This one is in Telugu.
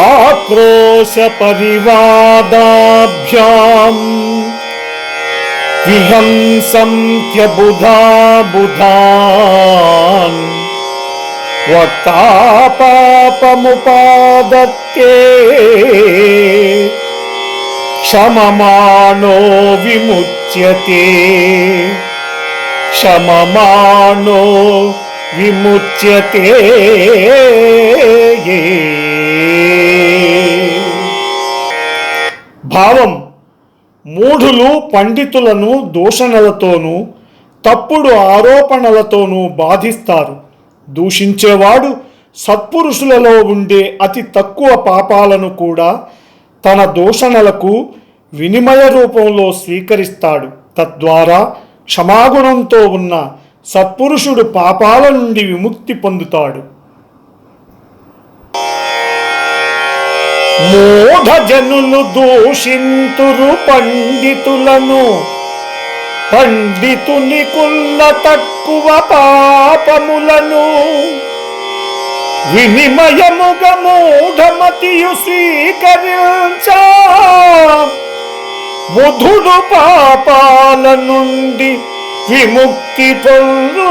ఆక్రోశ పరివాదాభ్యాం విహంసంత్యబుధా బుధాన్ వక్తా పాపముపాదత్తే క్షమమాణో విముచ్యతే భావం మూఢులు పండితులను దూషణలతోనూ తప్పుడు ఆరోపణలతోనూ బాధిస్తారు. దూషించేవాడు సత్పురుషులలో ఉండే అతి తక్కువ పాపాలను కూడా తన దూషణలకు వినిమయ రూపంలో స్వీకరిస్తాడు. తద్వారా క్షమాగుణంతో ఉన్న సత్పురుషుడు పాపాల నుండి విముక్తి పొందుతాడు. మూఢజనులు దూషింతురు పండితులను. పండితుని కుల్ల తక్కువ పాపములను. వినిమయముగ మూఢమతియు స్వీకరించ. బుధుడు పాపాల నుండి విముక్తి పొందు.